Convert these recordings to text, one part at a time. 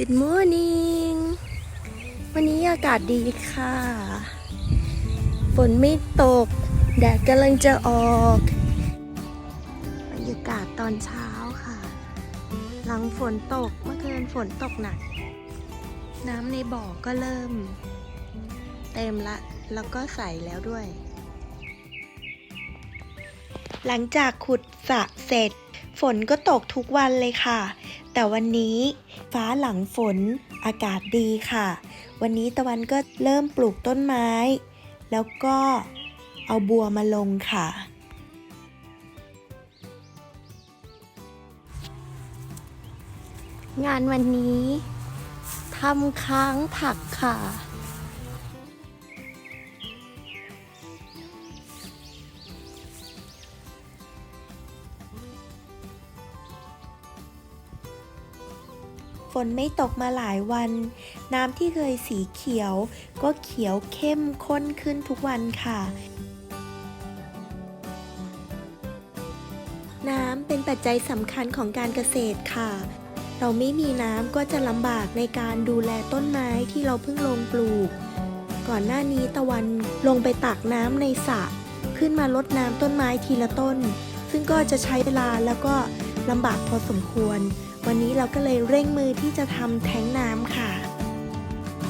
Good morning วันนี้อากาศดีค่ะ ฝนไม่ตก แดดกำลังจะออกบรรยากาศตอนเช้าค่ะ หลังฝนตกเมื่อคืนฝนตกหนัก น้ำในบ่อก็เริ่ม เต็มละ แล้วก็ใสแล้วด้วย หลังจากขุดสระเสร็จ ฝนก็ตกทุกวันเลยค่ะ แต่วันนี้ฟ้าหลังฝนอากาศดีค่ะ วันนี้ตะวันก็เริ่มปลูกต้นไม้ แล้วก็เอาบัวมาลงค่ะ งานวันนี้ทำค้างผักค่ะ นไม่ตกมาหลายวัน น้ำที่เคยสีเขียว ก็เขียวเข้มข้นขึ้นทุกวันค่ะ น้ำเป็นปัจจัยสำคัญของการเกษตรค่ะ เราไม่มีน้ำก็จะลำบากในการดูแลต้นไม้ที่เราเพิ่งลงปลูก ก่อนหน้านี้ตะวันลงไปตักน้ำในสระขึ้นมาลดน้ำต้นไม้ทีละต้น ซึ่งก็จะใช้เวลาแล้วก็ลำบากพอสมควร วันนี้เราก็เลยเร่งมือที่จะทำแท้งน้ำค่ะ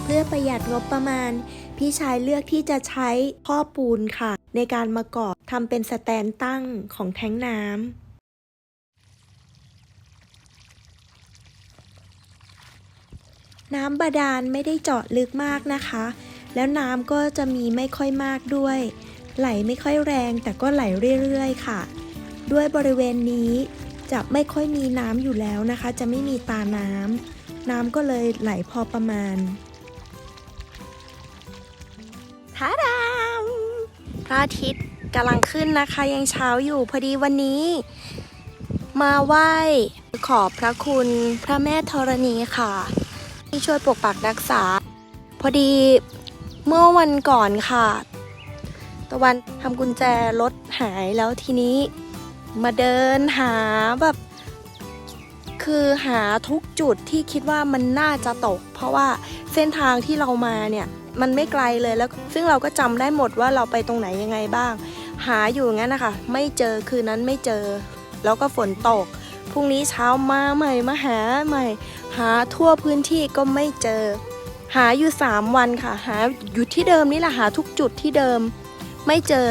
เพื่อประหยัดงบประมาณ พี่ชายเลือกที่จะใช้พ่อปูนค่ะ ในการมาก่อทำเป็นสแตนตั้งของแท้งน้ำน้ำบาดาลไม่ได้เจาะลึกมากนะคะ แล้วน้ำก็จะมีไม่ค่อยมากด้วย ไหลไม่ค่อยแรงแต่ก็ไหลเรื่อยๆ ค่ะ ด้วยบริเวณนี้ จะไม่ค่อยมีน้ำอยู่แล้วนะคะ จะไม่มีตาน้ำน้ำก็เลยไหลพอประมาณท้าดามพระอาทิตย์กำลังขึ้นนะคะ ยังเช้าอยู่พอดีวันนี้ มาไหว้ขอบพระคุณพระแม่ธรณีค่ะ ที่ช่วยปกปักรักษา พอดีเมื่อวันก่อนค่ะ ตะวันทำกุญแจรถหายแล้วทีนี้ มาเดินหาแบบ คือหาทุกจุดที่คิดว่ามันน่าจะตก เพราะว่าเส้นทางที่เรามาเนี่ยมันไม่ไกลเลยแล้ว ซึ่งเราก็จำได้หมดว่าเราไปตรงไหนยังไงบ้าง หาอยู่งั้นนะคะ ไม่เจอคืนนั้นไม่เจอ แล้วก็ฝนตกพรุ่งนี้เช้ามาใหม่มาหาใหม่ หาทั่วพื้นที่ก็ไม่เจอ หาอยู่ 3 วันค่ะ หาอยู่ที่เดิมนี่แหละหาทุกจุดที่เดิม ไม่เจอ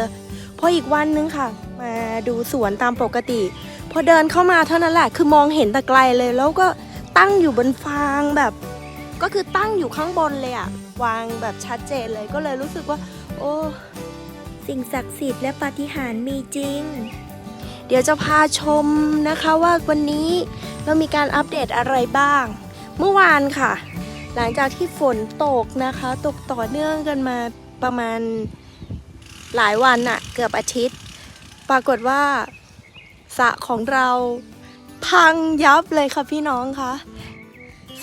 พออีกวันนึงค่ะ มาดูสวนตามปกติ พอเดินเข้ามาเท่านั้นแหละ คือมองเห็นแต่ไกลเลย แล้วก็ตั้งอยู่บนฟางแบบ ก็คือตั้งอยู่ข้างบนเลยอะวางแบบชัดเจนเลยก็เลยรู้สึกว่า โอ้สิ่งศักดิ์สิทธิ์และปาฏิหาริย์มีจริง เดี๋ยวจะพาชมนะคะว่าวันนี้เรามีการอัปเดตอะไรบ้าง เมื่อวานค่ะ หลังจากที่ฝนตกนะคะ ตกต่อเนื่องกันมาประมาณหลายวันอะเกือบอาทิตย์ ปรากฏว่าสระของเราพังยับเลยค่ะพี่น้องคะ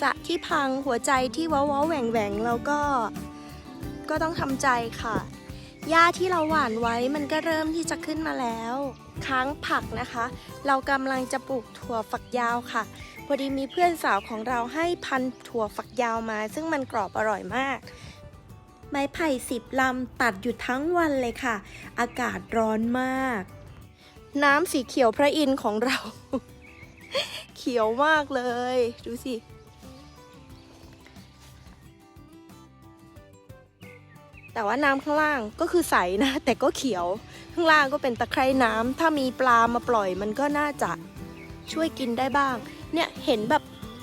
สระที่พังหัวใจที่ว้าวแหว่งแหวงแล้วก็ก็ต้องทำใจค่ะหญ้าที่เราหว่านไว้มันก็เริ่มที่จะขึ้นมาแล้ว ค้างผักนะคะ เรากำลังจะปลูกถั่วฝักยาวค่ะพอดีมีเพื่อนสาวของเราให้พันถั่วฝักยาวมา ซึ่งมันกรอบอร่อยมาก ไม้ไผ่สิบลำตัดอยู่ทั้งวันเลยค่ะ อากาศร้อนมาก น้ำสีเขียวพระอินทร์ของเรา เขียวมากเลย ดูสิแต่ว่าน้ำข้างล่างก็คือใสนะ แต่ก็เขียวข้างล่างก็เป็นตะไคร่น้ำถ้ามีปลามาปล่อยมันก็น่าจะช่วยกินได้บ้าง เนี่ยเห็นแบบ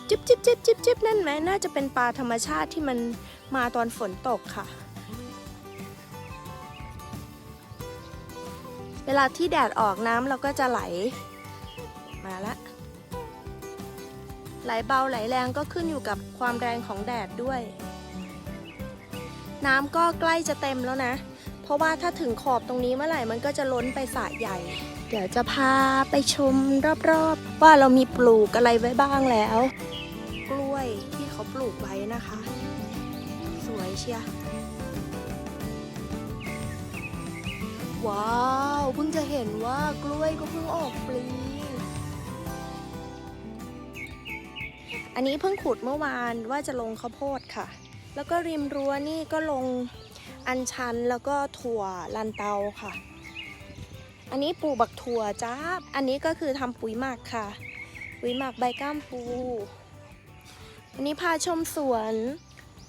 จิบจิบจิบจิบจิบนั่นไหมน่าจะเป็นปลาธรรมชาติที่มัน มาตอนฝนตกค่ะ เวลาที่แดดออกน้ำเราก็จะไหล มาละ ไหลเบาไหลแรงก็ขึ้นอยู่กับความแรงของแดดด้วย น้ำก็ใกล้จะเต็มแล้วนะ เพราะว่าถ้าถึงขอบตรงนี้เมื่อไหร่มันก็จะล้นไปสระใหญ่ เดี๋ยวจะพาไปชมรอบๆ ว่าเรามีปลูกอะไรไว้บ้างแล้ว กล้วยที่เขาปลูกไว้นะคะ วยเชียว้าวเพิ่งจะเห็นว่ากล้วยก็เพิ่งออกปลี อันนี้เพิ่งขุดเมื่อวานว่าจะลงข้าวโพดค่ะ แล้วก็ริมรั้วนี่ก็ลงอัญชันแล้วก็ถั่วลันเตาค่ะ อันนี้ปลูกบักถั่วจ้าอันนี้ก็คือทำปุ๋ยหมักค่ะ ปุ๋ยหมักใบก้ามปู อันนี้พาชมสวน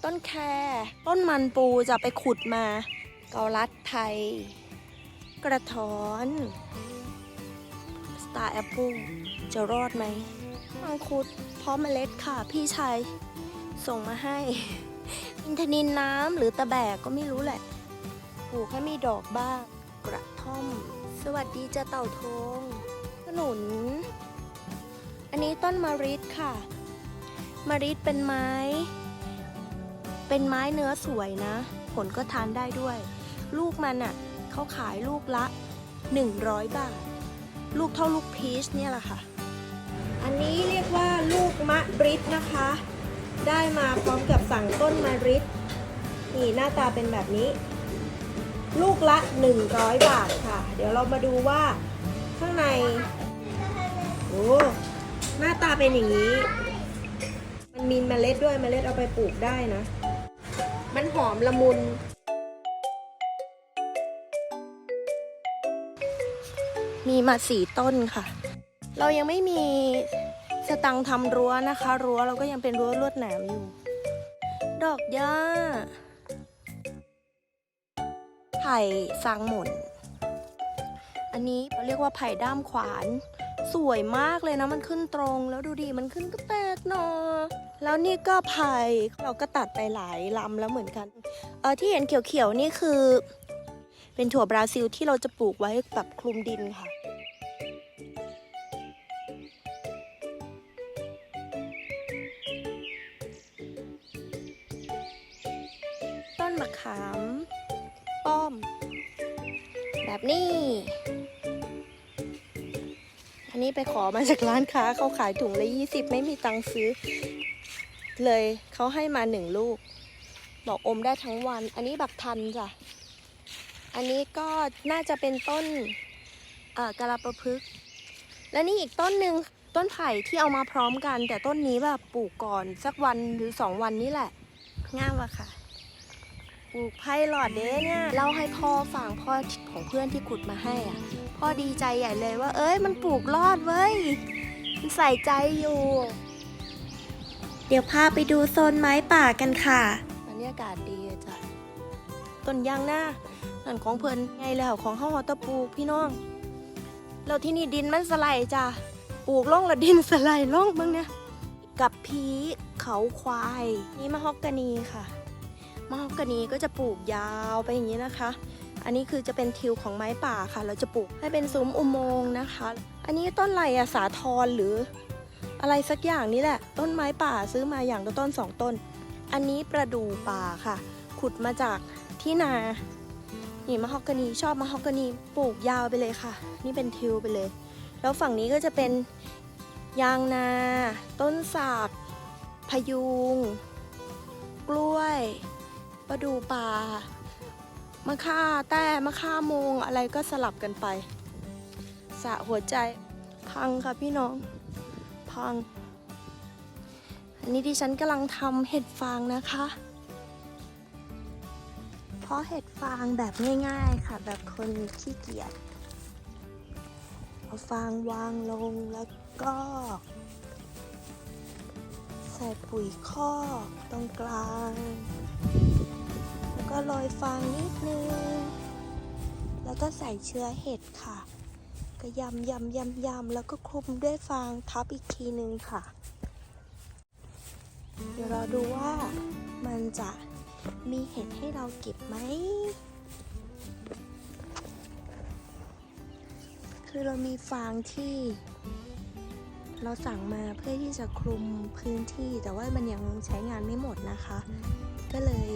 ต้นแครต้นมันปูจะไปขุดมา เกาลัดไทย กระท้อนสตาร์แอปเปิลจะรอดไหมมังคุดพร้อมเมล็ดค่ะพี่ชายส่งมาให้ อินทนินน้ำหรือตะแบกก็ไม่รู้แหละปลูกให้มีดอกบ้าง กระท่อม สวัสดีเจ้าเต่าทงขนุน อันนี้ต้นมะริดค่ะมะริดเป็นไม้ เป็นไม้เนื้อสวยนะ ผลก็ทานได้ด้วย ลูกมันอะเขาขายลูกละ 100 บาท ลูกเท่าลูกพีชเนี่ยแหละค่ะ อันนี้เรียกว่าลูกมะริดนะคะ ได้มาพร้อมกับสั่งต้นมะริดนี่หน้าตาเป็นแบบนี้ ลูกละ 100 บาทค่ะ เดี๋ยวเรามาดูว่าข้างในโอ้หน้าตาเป็นอย่างนี้ มันมีเมล็ดด้วยเมล็ดเอาไปปลูกได้นะ อมละมุน มีมาสี่ต้นค่ะ เรายังไม่มีสตังทำรั้วนะคะ รั้วเราก็ยังเป็นรั้วลวดหนามอยู่ ดอกหญ้าไผ่ฟางหม่นอันนี้เราเรียกว่าไผ่ด้ามขวาน สวยมากเลยนะมันขึ้นตรง แล้วดูดิมันขึ้นก็แตกหน่อ แล้วนี่ก็ไผ่เราก็ตัดไปหลายลำแล้วเหมือนกันเออที่เห็นเขียวๆนี่คือ เป็นถั่วบราซิลที่เราจะปลูกไว้แบบคลุมดินค่ะต้นมะขามป้อม แบบนี้ อันนี้ไปขอมาจากร้านค้าเขาขายถุงละยี่สิบไม่มีตังค์ซื้อ เลยเขาให้มาหนึ่งลูก บอกอมได้ทั้งวัน อันนี้บักทันจ้ะ อันนี้ก็น่าจะเป็นต้นเอ่อกะลาประพฤกษ์และนี่อีกต้นหนึ่งต้นไผ่ที่เอามาพร้อมกัน แต่ต้นนี้แบบปลูกก่อนสักวันหรือสองวันนี่แหละง่ามอะค่ะปลูกไผ่หลอดเด้เนี่ยเล่าให้พ่อฟังพ่อของเพื่อนที่ขุดมาให้อะ พ่อดีใจใหญ่เลยว่า เอ้ยมันปลูกรอดเว้ยมันใส่ใจอยู่ เดี๋ยวพาไปดูโซนไม้ป่ากันค่ะบรรยากาศดีอะจ้ะต้นยางหน้านั่นของเพิ่นไงแล้วของเฮาเฮาตะปลูกพี่น้องแล้วที่นี่ดินมันสไลด์จ้ะปลูกล่องแล้วดินสไลด์ล่องบ้างเนี่ยกับพีเขาควาย นี่มะฮอกกานีค่ะมะฮอกกานีก็จะปลูกยาวไปอย่างนี้นะคะ อันนี้คือจะเป็นทิวของไม้ป่าค่ะ เราจะปลูกให้เป็นซุ้มอุโมงค์นะคะ อันนี้ต้นอะไรอะสาทรหรือ อะไรสักอย่างนี่แหละ ต้นไม้ป่าซื้อมาอย่างละต้นสองต้น อันนี้ประดู่ป่าค่ะ ขุดมาจากที่นานี่มะฮอกกานีชอบมะฮอกกานีปลูกยาวไปเลยค่ะ นี่เป็นทิวไปเลย แล้วฝั่งนี้ก็จะเป็นยางนา ต้นสักพยุง กล้วย ประดู่ป่ามะค่าแต้มะค่าโมงอะไรก็สลับกันไปสะหัวใจพังค่ะพี่น้อง พัง อันนี้ดิฉันกำลังทำเห็ดฟางนะคะ เพราะเห็ดฟางแบบง่ายๆค่ะ แบบคนขี้เกียจ เอาฟางวางลงแล้วก็ ใส่ปุ๋ยคอกตรงกลาง แล้วก็โรยฟางนิดนึง แล้วก็ใส่เชื้อเห็ดค่ะ ก็ยำยำยำยำแล้วก็คลุมด้วยฟางทับอีกทีหนึ่งค่ะ เดี๋ยวเราดูว่ามันจะมีเห็ดให้เราเก็บไหม คือเรามีฟางที่ เราสั่งมาเพื่อที่จะคลุมพื้นที่ แต่ว่ามันยังใช้งานไม่หมดนะคะ ก็เลย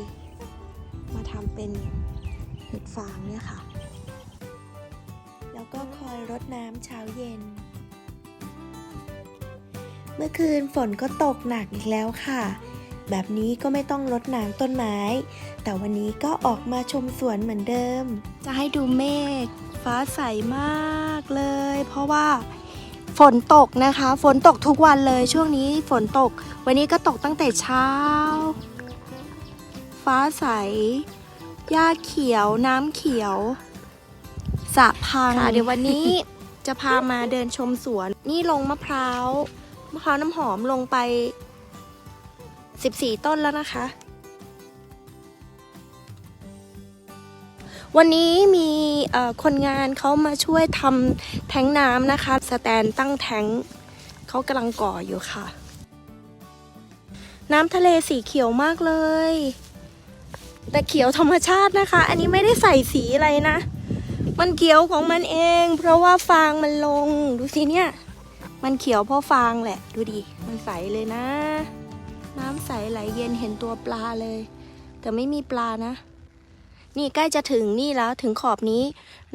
มาทำเป็นเห็ดฟางเนี่ยค่ะ ก็คอยรดน้ำเช้าเย็น เมื่อคืนฝนก็ตกหนักอีกแล้วค่ะ แบบนี้ก็ไม่ต้องรดน้ำต้นไม้ แต่วันนี้ก็ออกมาชมสวนเหมือนเดิม จะให้ดูเมฆฟ้าใสมากเลย เพราะว่าฝนตกนะคะ ฝนตกทุกวันเลยช่วงนี้ฝนตก วันนี้ก็ตกตั้งแต่เช้า ฟ้าใส หญ้าเขียวน้ำเขียว สะพังเดี๋ยววันนี้จะพามาเดินชมสวน นี่ลงมะพร้าวมะพร้าวน้ำหอมลงไป 14 ต้นแล้วนะคะ วันนี้มีเอ่อคนงานเขามาช่วยทำแทงน้ำนะคะ สแตนตั้งแทงเขากำลังก่ออยู่ค่ะ น้ำทะเลสีเขียวมากเลย แต่เขียวธรรมชาตินะคะ อันนี้ไม่ได้ใส่สีอะไรนะ มันเขียวของมันเอง เพราะว่าฟางมันลง ดูสิเนี่ย มันเขียวเพราะฟางแหละ ดูดิ มันใสเลยนะ น้ำใสไหลเย็นเห็นตัวปลาเลย แต่ไม่มีปลานะ นี่ใกล้จะถึงนี่แล้วถึงขอบนี้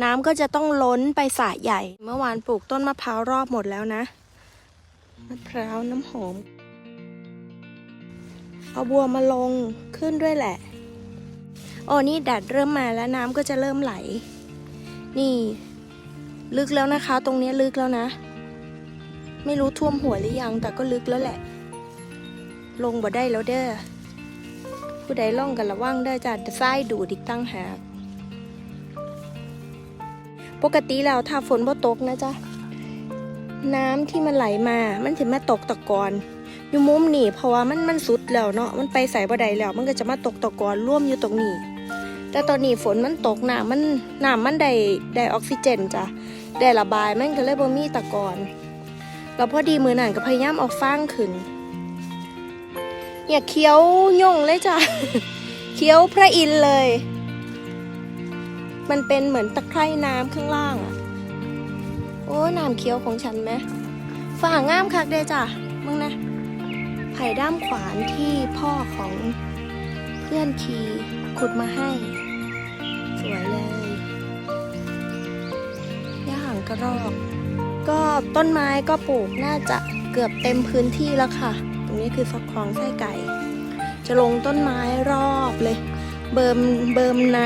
น้ำก็จะต้องล้นไปสระใหญ่ เมื่อวานปลูกต้นมะพร้าวรอบหมดแล้วนะมะพร้าวน้ำหอม เอาบัวมาลงขึ้นด้วยแหละ โอ้นี่แดดเริ่มมาแล้วน้ำก็จะเริ่มไหล นี่ ลึกแล้วนะคะ ตรงนี้ลึกแล้วนะ ไม่รู้ท่วมหัวหรือยัง แต่ก็ลึกแล้วแหละ ลงบ่ได้แล้วเด้อผู้ใดล่องกันระวังเด้จ้ะจะไส้ดูดอีกตั้งหากปกติแล้วถ้าฝนบ่ตกนะจ๊ะน้ำที่มันไหลมา มันถึงมาตกตะกอนอยู่มุมนี่เพราะว่ามันมันสุดแล้วเนาะ มันไปใส่บ่ได้แล้ว มันก็จะมาตกตะกอนร่วมอยู่ตรงนี้ แต่ตอนนี้ฝนมันตกน้ำมันน้ำมันได้ได้ออกซิเจนจ้ะได้ระบายมันก็เลยบ่มีตะกอนแล้วพอดีมือหนันก็พยายามเอาฟางขึ้นเนี่ยเคี้ยวย่งเลยจ้ะเคี้ยวพระอินเลย มันเป็นเหมือนตะไคร่น้ำข้างล่างอะโอ้น้ำเคี้ยวของฉันไหมฝ่างามคักเด้จ้ะมึงนะไผ่ด้ามขวานที่พ่อของเพื่อนคีขุดมาให้ สวยเลยย่าหางกระรอก ก็ต้นไม้ก็ปลูกน่าจะเกือบเต็มพื้นที่แล้วค่ะ ตรงนี้คือฟักคลองไส้ไก่ จะลงต้นไม้รอบเลย เบิมเบิมใน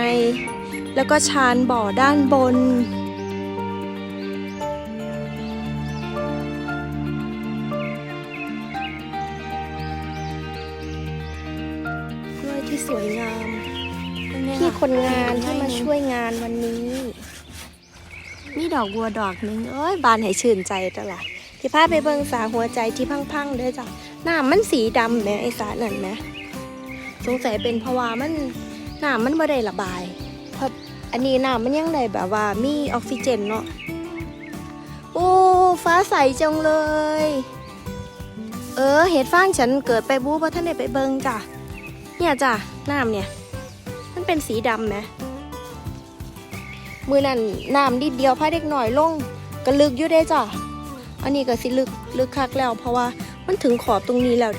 แล้วก็ชานบ่อด้านบนด้วยที่สวยงาม พี่คนงานที่มาช่วยงานวันนี้มีดอกบัวดอกหนึ่งเอ้ยบานให้ชื่นใจตลอดที่พาไปเบิ่งสาหัวใจที่พังๆเด้อจ้ะหน้ำมันสีดำแหมไอสานั่นแหมสงสัยเป็นเพราะว่ามันหน้ำมันไม่ได้ระบายเพราะอันนี้หน้ำมันยังได้แบบว่ามีออกซิเจนเนาะโอ้ฟ้าใสจังเลย เออเห็ดฟางฉันเกิดไปบู๊เพราะท่านได้ไปเบิ่งจ้ะเนี่ยจ้ะน้ำเนี่ย มันเป็นสีดำไหมมือนั่นน้ำดิดเดียวพาเด็กหน่อยลงก็ลึกอยู่ได้จ้ะ อันนี้ก็สิลึกลึกคักแล้ว เพราะว่ามันถึงขอบตรงนี้แล้ว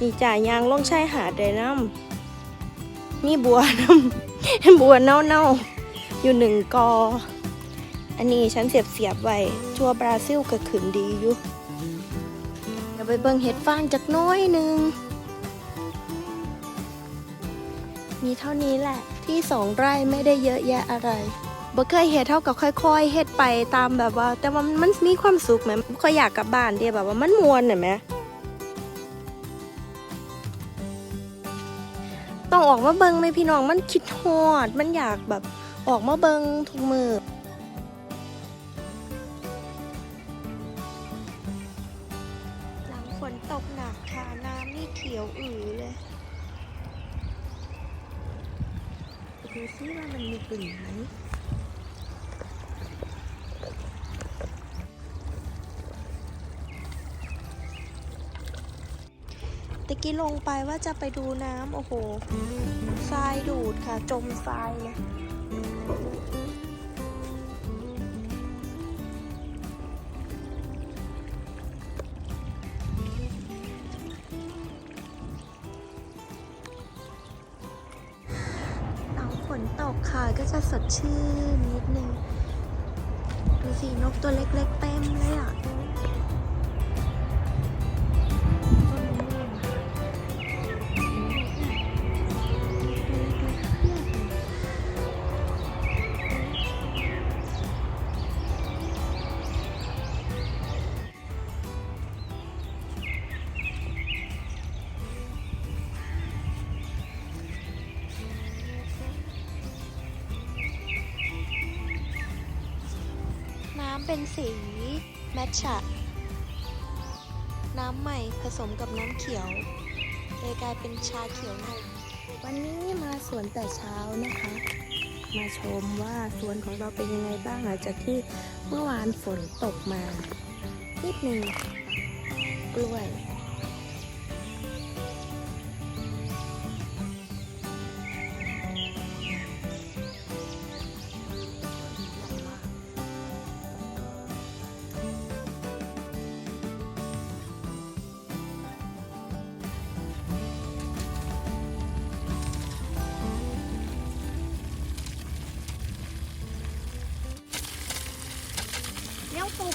นี่จ่ายยางล่องชายหาดได้น้ำมีบัวน้ำบัวเน่าๆอยู่หนึ่งกอ อันนี้ฉันเสียบเสียบไว้ชัวบราซิลก็ขึ้นดีอยู่เดี๋ยวไปเบิ่งเห็ดฟางจักน้อยหนึ่ง มีเท่านี้แหละ ที่สองไร่ไม่ได้เยอะแยะอะไรบ่เคยเฮ็ดเท่ากับค่อย ๆเฮ็ดไปตามแบบว่า แต่ว่ามันมีความสุขไหมค่อยอยากกลับบ้านเดียแบบว่ามันมวนเห็นไหมต้องออกมาเบิงไหมพี่น้องมันคิดฮอด มันอยากแบบออกมาเบิงทุกมือหลังฝนตกหนักค่ะน้ำนี่เขียวอือเลย ดูซิว่ามันมีกลิ่นไหมตะกี้ลงไปว่าจะไปดูน้ำโอ้โหทรายดูดค่ะ จมทรายเลย ดชื่นนิดนึงดูสินกตัวเล็กๆเต็มเลยอะ เป็นสีแมทชะน้ำใหม่ผสมกับน้ำเขียวเลยกลายเป็นชาเขียวนมวันนี้มาสวนแต่เช้านะคะ มาชมว่าสวนของเราเป็นยังไงบ้างหลังจากที่เมื่อวานฝนตกมานิดหนึ่งกล้วย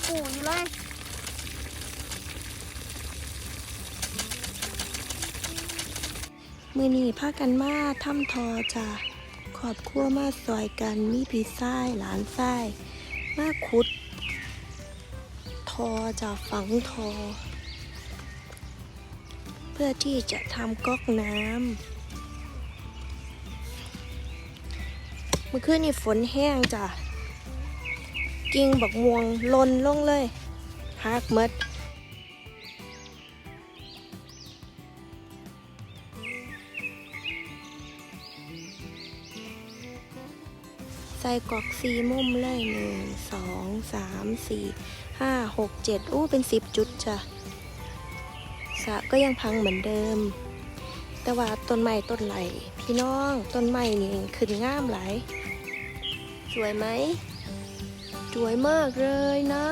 ปูปูอยู่เลยมือนีพากันมาทำทอจ้ะขอบครัวมาซอยกันมีพี่ส้ายหลานส้ายมาขุด ทอจะฝังทอ เพื่อที่จะทำก๊อกน้ำเมื่อคืนนี่ฝนแห้งจ้ะ กิ่งบักม่วงหลนลงเลยหักหมดใส่กรอกสีมุมเลยหนึ่งสองสามสี่ห้าหกเจ็ดอู้เป็นสิบจุดจ้ะสะก็ยังพังเหมือนเดิม แต่ว่าต้นไม้ต้นไหลพี่น้องต้นไม้นี่ขึ้นงามหลายสวยไหม สวยมากเลยนะ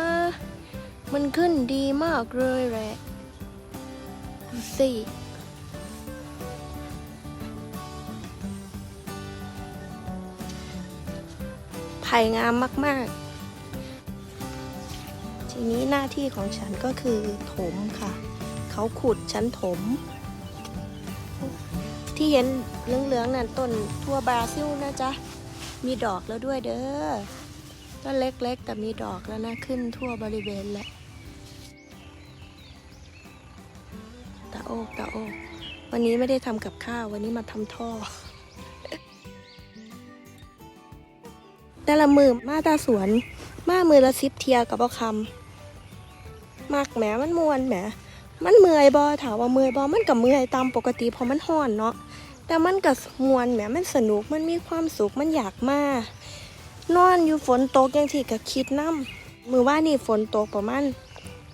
มันขึ้นดีมากเลยแหละดูสิไผ่งามมาก ๆ ทีนี้หน้าที่ของฉันก็คือถมค่ะ เขาขุดฉันถม ที่เห็นเหลือง ๆ นั่นต้นทั่วบราซิลนะจ๊ะ มีดอกแล้วด้วยเด้อ ต้นเล็กๆ แต่มีดอกแล้วนะ ขึ้นทั่วบริเวณแหละ ตาโอกตาโอก วันนี้ไม่ได้ทำกับข้าว วันนี้มาทำท่อ แต่ละมือมาตาสวน มามือละสิบเทียกับเอาคำมากแหมมันมวนแหมมันเมื่อยบอถามว่าเมื่อยบอมันกับเมื่อยตามปกติเพราะมันห้อนเนาะแต่มันกับมวนแหมมันสนุกมันมีความสุขมันอยากมา นอนอยู่ฝนตกยังที่กับคิดน้ำมือว่านี่ฝนตกประมาณ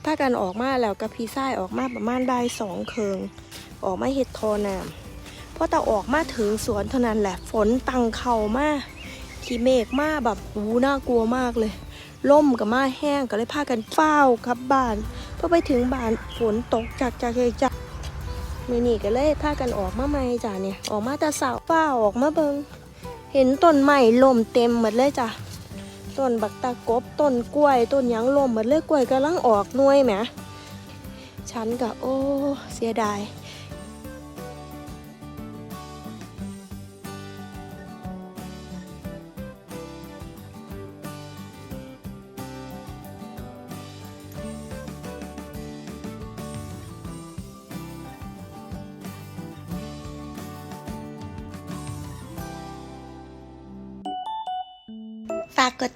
ถ้ากันออกมาแล้วกับพี่ส้ายออกมาประมาณบ่ายสองเคิงออกมาเห็ดโทน้ำพอแต่ออกมาถึงสวนเท่านั้นแหละฝนตังเข่ามาขี้เมฆมาแบบหูน่ากลัวมากเลยล่มกับมาแห้งก็เลยพากันเฝ้าวกลับบ้านพอไปถึงบ้านฝนตกจากจากจากมือนี่ก็เลยพากันออกมาใหม่จ้ะเนี่ยออกมาแต่สาวเฝ้าออกมาเบิง เห็นต้นไม้ล่มเต็มหมดเลยจ้ะต้นบักตะกบต้นกล้วยต้นยังล่มหมดเลยกล้วยกำลังออกน่วยแหมฉันก็โอ้เสียดาย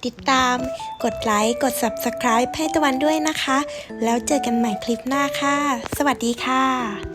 ติดตาม กดไลค์ กด Subscribe ให้ตะวันด้วยนะคะ แล้วเจอกันใหม่คลิปหน้าค่ะ สวัสดีค่ะ